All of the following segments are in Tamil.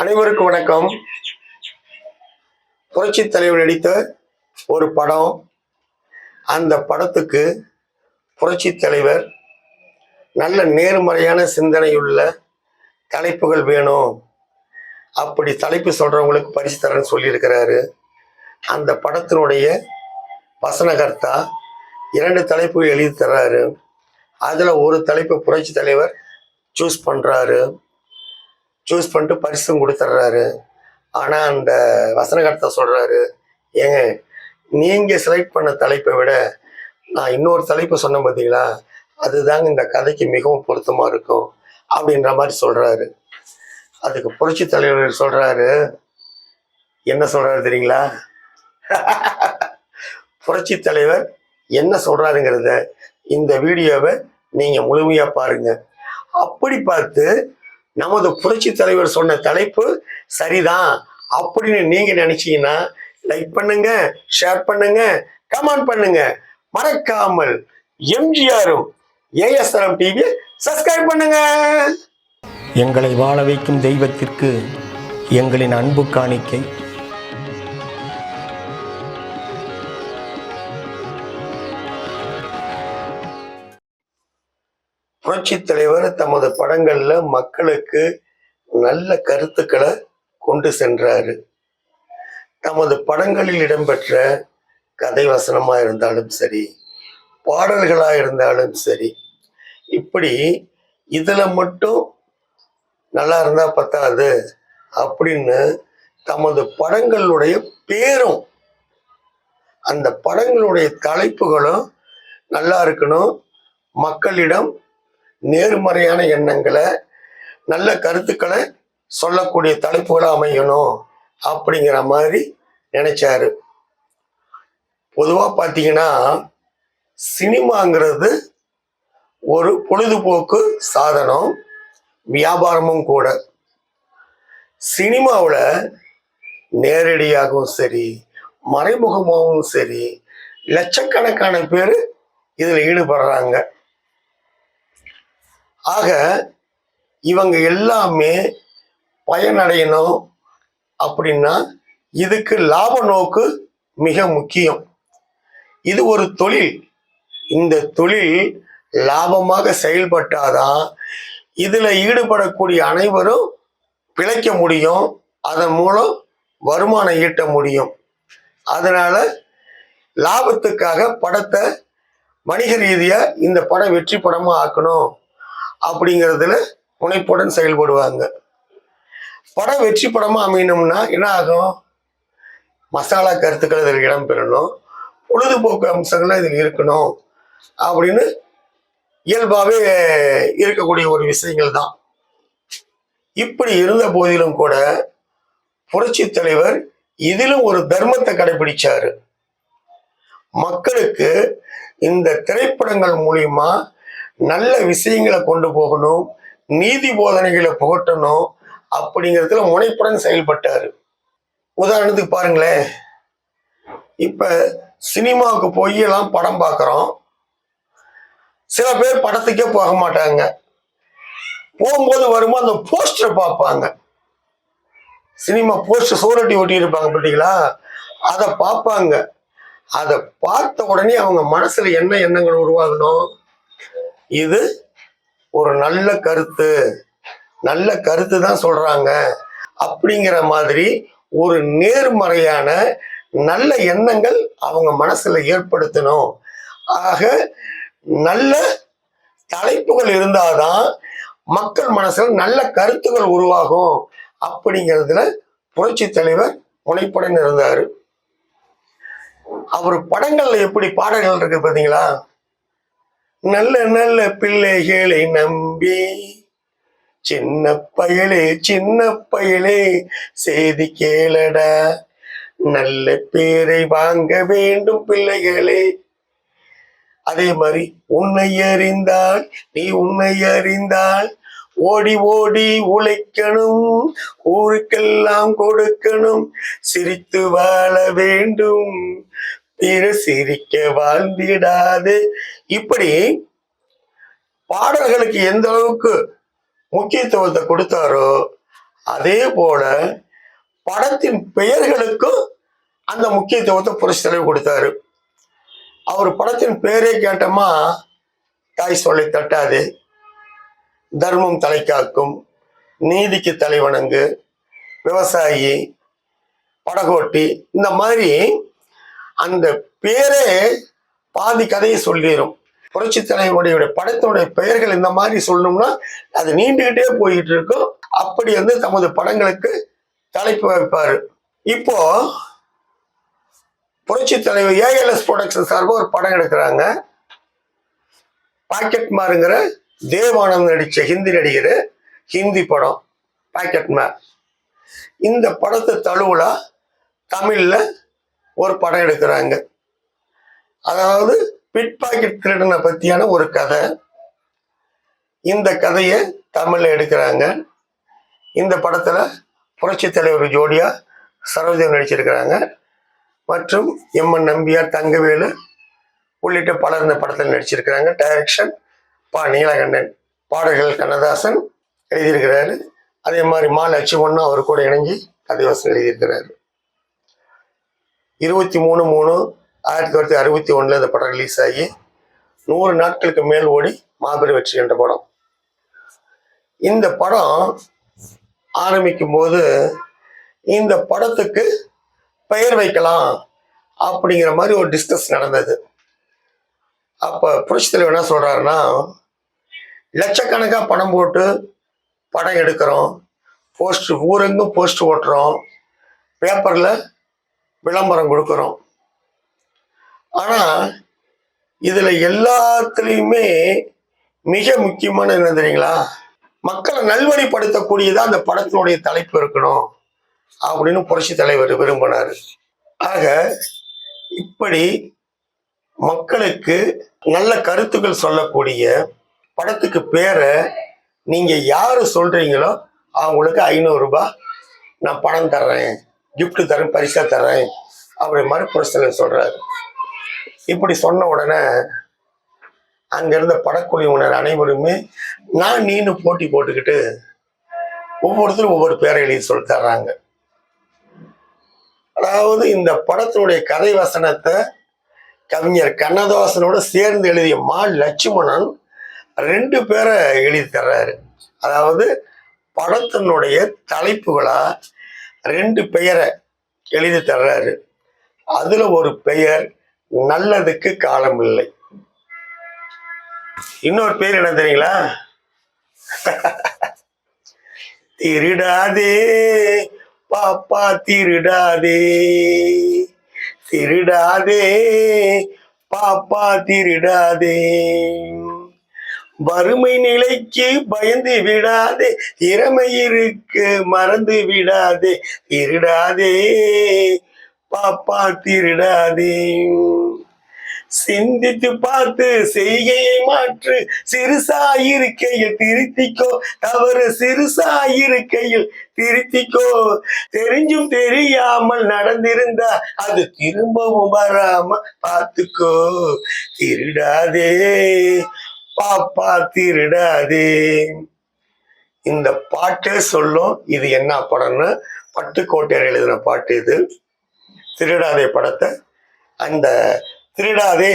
அனைவருக்கும் வணக்கம். புரட்சி தலைவர் நடித்த ஒரு படம். அந்த படத்துக்கு புரட்சி தலைவர் நல்ல நேர்மறையான சிந்தனையுள்ள தலைப்புகள் வேணும். அப்படி தலைப்பு சொல்றவங்களுக்கு பரிசு தரேன்னு சொல்லியிருக்கிறாரு. அந்த படத்தினுடைய வசனகர்த்தா இரண்டு தலைப்புகள் எழுதி தர்றாரு. அதில் ஒரு தலைப்பு புரட்சி தலைவர் சூஸ் பண்ணுறாரு சூஸ் பண்ணிட்டு பரிசும் கொடுத்துட்றாரு ஆனால் அந்த வசனகர்த்தா சொல்கிறாரு ஏங்க நீங்கள் செலக்ட் பண்ண தலைப்பை விட நான் இன்னொரு தலைப்பு சொன்னேன் பார்த்தீங்களா அதுதாங்க இந்த கதைக்கு மிகவும் பொருத்தமாக இருக்கும். அப்படின்ற மாதிரி சொல்கிறாரு அதுக்கு புரட்சி தலைவர் சொல்கிறாரு என்ன சொல்கிறாரு தெரியுங்களா? புரட்சி தலைவர் என்ன சொல்கிறாருங்கிறத இந்த வீடியோவை நீங்கள் முழுமையாக பாருங்கள் அப்படி பார்த்து நமது புரட்சி தலைவர் சொன்ன தலைப்பு சரிதான். அப்படின்னு நீங்க நினைச்சீங்கன்னா லைக் பண்ணுங்க ஷேர் பண்ணுங்க கமெண்ட் பண்ணுங்க. மறக்காமல் எம்ஜிஆரும் ஏஎஸ்ஆர்எம் டிவி சப்ஸ்கிரைப் பண்ணுங்க. எங்களை வாழ வைக்கும் தெய்வத்திற்கு எங்களின் அன்பு காணிக்கை. புரட்சி தலைவர் தமது படங்கள்ல மக்களுக்கு நல்ல கருத்துக்களை கொண்டு சென்றாரு. தமது படங்களில் இடம்பெற்ற கதை வசனமா இருந்தாலும் சரி பாடல்களா இருந்தாலும் சரி இப்படி இதுல மட்டும் நல்லா இருந்தா பத்தாது அப்படின்னு தமது படங்களுடைய பேரும் அந்த படங்களுடைய தலைப்புகளும் நல்லா இருக்கணும். மக்களிடம் நேர்மறையான எண்ணங்களை நல்ல கருத்துக்களை சொல்லக்கூடிய தலைப்புகளை அமையணும் அப்படிங்கிற மாதிரி நினைச்சாரு. பொதுவாக பார்த்தீங்கன்னா சினிமாங்கிறது ஒரு பொழுதுபோக்கு சாதனம் வியாபாரமும் கூட. சினிமாவில் நேரடியாகவும் சரி மறைமுகமாகவும் சரி லட்சக்கணக்கான பேர் இதில் ஈடுபடுறாங்க. ஆக இவங்க எல்லாமே பயனடையணும் அப்படின்னா இதுக்கு லாப நோக்கு மிக முக்கியம். இது ஒரு தொழில். இந்த தொழில் லாபமாக செயல்பட்டாதான் இதில் ஈடுபடக்கூடிய அனைவரும் பிழைக்க முடியும். அதன் மூலம் வருமானம் ஈட்ட முடியும். அதனால லாபத்துக்காக படத்தை வணிக ரீதியாக இந்த படம் வெற்றி படமாக ஆக்கணும். அப்படிங்கிறதுல முனைப்புடன் செயல்படுவாங்க. படம் வெற்றி படமாக அமையணும்னா என்ன ஆகும்? மசாலா கருத்துக்கள் இதில் இடம்பெறணும். பொழுதுபோக்கு அம்சங்கள்லாம் இதில் இருக்கணும் அப்படின்னு இயல்பாகவே இருக்கக்கூடிய ஒரு விஷயங்கள் தான். இப்படி இருந்த போதிலும் கூட புரட்சி தலைவர் இதிலும் ஒரு தர்மத்தை கடைபிடிச்சாரு. மக்களுக்கு இந்த திரைப்படங்கள் மூலியமா நல்ல விஷயங்களை கொண்டு போகணும் நீதி போதனைகளை புகட்டணும் அப்படிங்கிறதுல முனைப்புடன் செயல்பட்டார். உதாரணத்துக்கு பாருங்களேன். இப்போ சினிமாவுக்கு போய் எல்லாம் படம் பார்க்குறோம் சில பேர் படத்துக்கே போக மாட்டாங்க. போகும்போது வரும்போது அந்த போஸ்டரை பார்ப்பாங்க. சினிமா போஸ்டர் சூரட்டி ஒட்டி இருப்பாங்க பார்த்தீங்களா அதை பார்ப்பாங்க. அதை பார்த்த உடனே அவங்க மனசில் என்ன எண்ணங்கள் உருவாகணும்? இது ஒரு நல்ல கருத்து. நல்ல கருத்து தான் சொல்றாங்க. அப்படிங்கிற மாதிரி ஒரு நேர்மறையான நல்ல எண்ணங்கள் அவங்க மனசுல ஏற்படுத்தணும். ஆக நல்ல தலைப்புகள் இருந்தாதான் மக்கள் மனசுல நல்ல கருத்துக்கள் உருவாகும். அப்படிங்கிறதுல புரட்சி தலைவர் முனைப்புடன் இருந்தார். அவர் படங்கள்ல எப்படி பாடல்கள் இருக்கு பார்த்தீங்களா நல்ல நல்ல பிள்ளைகளை நம்பி. சின்ன பயலே சின்ன பயலே செய்தி கேளடா. நல்ல பேரை வாங்க வேண்டும் பிள்ளைகளே. அதே மாதிரி உன்னை அறிந்தால் நீ உன்னை அறிந்தால் ஓடி ஓடி உழைக்கணும் ஊருக்கெல்லாம் கொடுக்கணும் சிரித்து வாழ வேண்டும். திரு சிரிக்க வாழ்ந்திடாது இப்படி பாடல்களுக்கு எந்த அளவுக்கு முக்கியத்துவத்தை கொடுத்தாரோ அதே போல படத்தின் பெயர்களுக்கும் அந்த முக்கியத்துவத்தை புரட்சி தலைவர் கொடுத்தாரு. அவர் படத்தின் பெயரே கேட்டோமா தாய் சொல்லை தட்டாது. தர்மம் தலை காக்கும் நீதிக்கு தலைவணங்கு விவசாயி படகோட்டி இந்த மாதிரி அந்த பேரே பாதி கதையை சொல்லிடும் புரட்சி தலைவருடைய படத்தினுடைய பெயர்கள் இந்த மாதிரி சொல்லணும்னா அது நீண்டுகிட்டே போயிட்டு இருக்கும் அப்படி வந்து தமது படங்களுக்கு தலைப்பு வைப்பார். இப்போ புரட்சி தலைவர் ஏஎல்எஸ் ப்ரொடக்ஷன் சார்பாக ஒரு படம் எடுக்கிறாங்க. பாக்கெட் மாருங்கிற தேவானந்த் நடித்த ஹிந்தி நடிகர் ஹிந்தி படம் பாக்கெட் மேர். இந்த படத்தை தழுவலா தமிழில் ஒரு படம் எடுக்கிறாங்க. அதாவது பிட் பாக்கெட் திருடனை பற்றியான ஒரு கதை. இந்த கதையை தமிழில் எடுக்கிறாங்க. இந்த படத்தில் புரட்சி தலைவர் ஜோடியா சரோஜன் நடிச்சிருக்கிறாங்க. மற்றும் எம்என் நம்பியார் தங்கவேலு உள்ளிட்ட பலர் இந்த படத்தில் நடிச்சிருக்கிறாங்க. டைரக்ஷன் பா நீலகண்டன். பாடல்கள் கண்ணதாசன் எழுதியிருக்கிறாரு. அதே மாதிரி மா லட்சுமணன் அவர் கூட இணைஞ்சு கதைவாசன் எழுதியிருக்கிறாரு. இருபத்தி மூணு மூணு ஆயிரத்தி தொள்ளாயிரத்தி அறுபத்தி ஒன்றில் இந்த படம் ரிலீஸ் ஆகி நூறு நாட்களுக்கு மேல் ஓடி மாபெரும் வெற்றி என்ற படம். இந்த படம் ஆரம்பிக்கும் போது இந்த படத்துக்கு பெயர் வைக்கலாம் அப்படிங்கிற மாதிரி ஒரு டிஸ்கஸ் நடந்தது. அப்போ புரட்சி தலைவர் என்ன சொல்கிறாருன்னா லட்சக்கணக்காக பணம் போட்டு படம் எடுக்கிறோம் போஸ்ட் ஊரெங்கும் போஸ்ட் ஓட்டுறோம் பேப்பரில் விளம்பரம் கொடுக்குறோம். ஆனால் இதில் எல்லாத்துலேயுமே மிக முக்கியமான என்ன தெரியுங்களா? மக்களை நல்வழிப்படுத்தக்கூடியதாக அந்த படத்தினுடைய தலைப்பு இருக்கணும் அப்படின்னு புரட்சி தலைவர் விரும்பினார். ஆக இப்படி மக்களுக்கு நல்ல கருத்துக்கள் சொல்லக்கூடிய படத்துக்கு பேரை நீங்கள் யார் சொல்கிறீங்களோ அவங்களுக்கு ஐநூறுரூபா நான் பணம் தர்றேன். கிஃப்ட் தரேன் பரிசா தரேன் அப்படி மறுபுரசலன் சொல்றாரு. இப்படி சொன்ன உடனே அங்கிருந்த படக்குழுவினர் அனைவருமே நான் நீனு போட்டி போட்டுக்கிட்டு ஒவ்வொருத்தரும் ஒவ்வொரு பேரை எழுதி சொல்லி தர்றாங்க. அதாவது இந்த படத்தினுடைய கதை வசனத்தை கவிஞர் கண்ணதாசனோட சேர்ந்து எழுதிய மா லட்சுமணன் ரெண்டு பேரை எழுதி தர்றாரு. அதாவது படத்தினுடைய தலைப்புகளா ரெண்டு பெயரை எழுதி தர்றாரு. அதுல ஒரு பெயர் நல்லதுக்கு காலம் இல்லை. இன்னொரு பேர் என்ன தெரியுங்களா? திருடாதே பாப்பா திருடாதே. திருடாதே பாப்பா திருடாதே. வறுமை நிலைக்கு பயந்து விடாதே திறமை இருக்கு மறந்து விடாதே திருடாதே பாப்பா திருடாதே. சிந்தித்து பார்த்து செய்கையை மாற்று சிறுசாயிருக்கையில் திருத்திக்கோ தவறு சிறுசாயிருக்கையில் திருத்திக்கோ. தெரிஞ்சும் தெரியாமல் நடந்திருந்தா அது திரும்பவும் வராம பார்த்துக்கோ. திருடாதே. பாப்பா திருடாதே இந்த பாட்டே சொல்லும் இது என்ன படம்னு பட்டுக்கோட்டையர் எழுதின பாட்டு இது. திருடாதே படத்தை. அந்த திருடாதே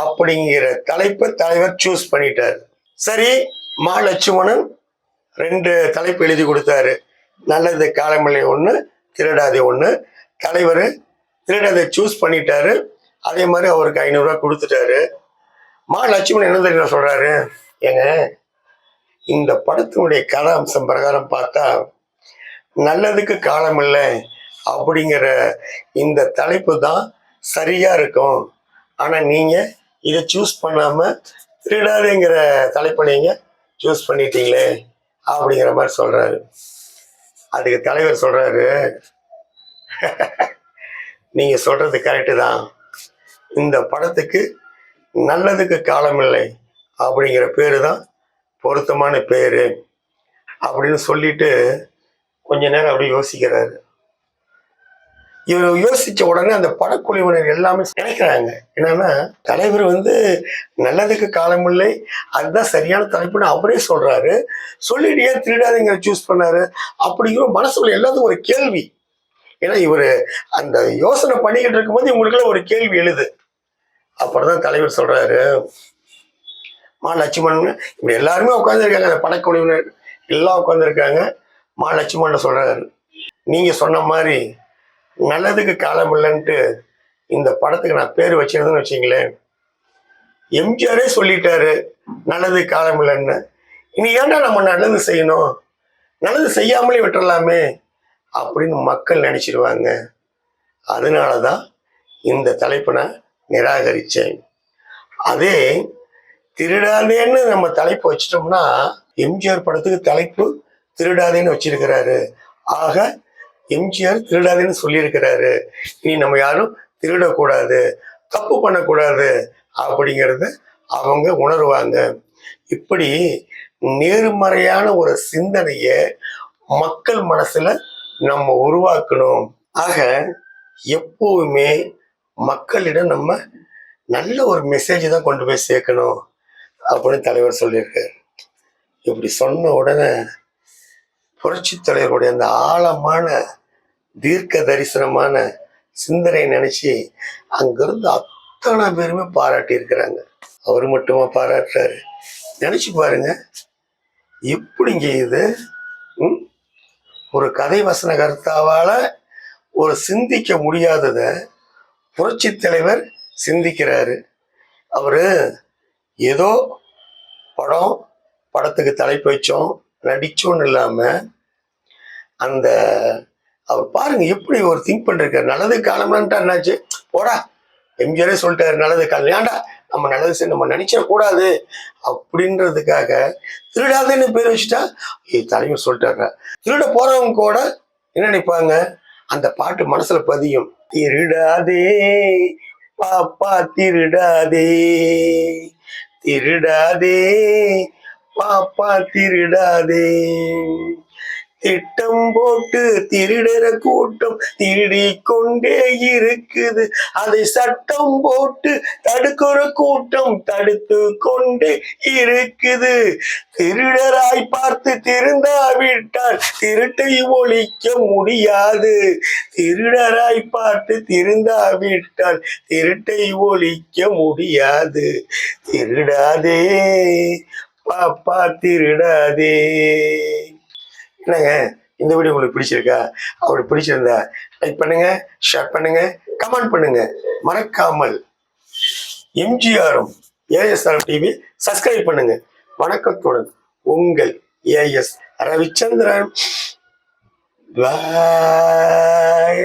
அப்படிங்கிற தலைப்பை தலைவர் சூஸ் பண்ணிட்டார். சரி மா லட்சுமணன் ரெண்டு தலைப்பு எழுதி கொடுத்தாரு. நல்லது காலமில்லை ஒன்று திருடாதே ஒன்று தலைவர் திருடாதே சூஸ் பண்ணிட்டாரு. அதே மாதிரி அவருக்கு ஐநூறுரூவா கொடுத்துட்டாரு. மா லட்சுமணன் என்ன தெரியுமா சொல்றாரு? ஏங்க இந்த படத்தினுடைய கதை அம்சம் பிரகாரம் பார்த்தா நல்லதுக்கு காலம் இல்லை அப்படிங்கிற இந்த தலைப்பு தான் சரியா இருக்கும். ஆனா நீங்க இதை சூஸ் பண்ணாம திருடாதுங்கிற தலைப்பை நீங்க சூஸ் பண்ணிட்டீங்களே அப்படிங்கிற மாதிரி சொல்றாரு. அதுக்கு தலைவர் சொல்றாரு நீங்க சொல்றது கரெக்டு தான். இந்த படத்துக்கு நல்லதுக்கு காலமில்லை அப்படிங்கிற பேர் தான் பொருத்தமான பேர் அப்படின்னு சொல்லிட்டு கொஞ்ச நேரம் அப்படி யோசிக்கிறாரு. இவர் யோசித்த உடனே அந்த படக்குழுவினர் எல்லாமே நினைக்கிறாங்க. என்னன்னா தலைவர் வந்து நல்லதுக்கு காலமில்லை அதுதான் சரியான தலைப்புன்னு அவரே சொல்கிறாரு சொல்லிட்டு ஏன் திருடாதீங்க சூஸ் பண்ணாரு? அப்படிங்கிற மனசுக்குள்ள எல்லாத்துக்கும் ஒரு கேள்வி. ஏன்னா இவர் அந்த யோசனை பண்ணிக்கிட்டு இருக்கும்போது இவங்களுக்குள்ள ஒரு கேள்வி எழுது. அப்புறம் தான் தலைவர் சொல்றாரு. மா லட்சுமணன் இப்படி எல்லாருமே உட்காந்துருக்காங்க அந்த படக்குழுவினர் எல்லாம் உட்காந்துருக்காங்க மா லட்சுமணன் சொல்றாரு. நீங்க சொன்ன மாதிரி நல்லதுக்கு காலம் இல்லைன்ட்டு இந்த படத்துக்கு நான் பேர் வச்சிருந்தேன்னு வச்சிங்களேன். எம்ஜிஆரே சொல்லிட்டாரு நல்லது காலம் இல்லைன்னு. இனி ஏன்டா நம்ம நல்லது செய்யணும்? நல்லது செய்யாமலே விட்டுறலாமே அப்படின்னு மக்கள் நினைச்சிருவாங்க. அதனால தான் இந்த தலைப்பை நான் நிராகரித்தேன் அதே திருடாதேன்னு நம்ம தலைப்பு வச்சிட்டோம்னா எம்ஜிஆர் படத்துக்கு தலைப்பு திருடாதேன்னு வச்சிருக்கிறாரு. ஆக எம்ஜிஆர் திருடாதேன்னு சொல்லியிருக்கிறாரு. இனி நம்ம யாரும் திருடக்கூடாது தப்பு பண்ணக்கூடாது அப்படிங்கிறத அவங்க உணருவாங்க. இப்படி நேர்மறையான ஒரு சிந்தனையை மக்கள் மனசுல நம்ம உருவாக்கணும். ஆக எப்போவுமே மக்களிடம் நம்ம நல்ல ஒரு மெசேஜ் தான் கொண்டு போய் சேர்க்கணும் அப்படின்னு தலைவர் சொல்லியிருக்காரு. இப்படி சொன்ன உடனே புரட்சி தலைவருடைய அந்த ஆழமான தீர்க்க தரிசனமான சிந்தனை நினச்சி அங்கிருந்து அத்தனை பேருமே பாராட்டி இருக்கிறாங்க. அவர் மட்டுமா பாராட்டுறாரு. நினைச்சு பாருங்க எப்படிங்க இது? ஒரு கதை வசன கருத்தாவால் ஒரு சிந்திக்க முடியாததை புரட்சி தலைவர் சிந்திக்கிறாரு. அவர் ஏதோ படம் படத்துக்கு தலைப்பு வச்சோம் நடிச்சோன்னு இல்லாமல் அந்த அவர் பாருங்க எப்படி ஒரு திங்க் பண்ணிருக்காரு. நல்லது காலம்லான்ட்டா என்னாச்சு போடா எம்ஜிஆரே சொல்லிட்டாரு நல்லது காலம். ஏன்டா நம்ம நல்லது செய்ய நம்ம நினைச்சிடக்கூடாது அப்படின்றதுக்காக திருடாதேன்னு பேர் வச்சுட்டா ஏய் தலைவர் சொல்லிட்டாரு திருட போறவங்க கூட என்ன நினைப்பாங்க? அந்த பாட்டு மனசுல பதியும். திருடாதே பாப்பா திருடாதே. திருடாதே பாப்பா திருடாதே. திட்டம் போட்டு திருடுற கூட்டம் திருடி கொண்டே இருக்குது. அதை சட்டம் போட்டு தடுக்கிற கூட்டம் தடுத்து கொண்டே இருக்குது. திருடராய் பார்த்து திருந்தாவிட்டால் திருட்டை ஒழிக்க முடியாது. திருடராய் பார்த்து திருந்தாவிட்டால் திருட்டை ஒழிக்க முடியாது. திருடாதே பாப்பா திருடாதே. என்னங்க? இந்த வீடியோ உங்களுக்கு பிடிச்சிருக்கா? அப்படி பிடிச்சிருந்தா லைக் பண்ணுங்க ஷேர் பண்ணுங்க கமெண்ட் பண்ணுங்க. மறக்காமல் எம்ஜிஆரும் ஏஎஸ்ஆர் டிவி சப்ஸ்கிரைப் பண்ணுங்க. வணக்கத்துடன் உங்கள் ஏஎஸ் ரவிச்சந்திரன் Bye.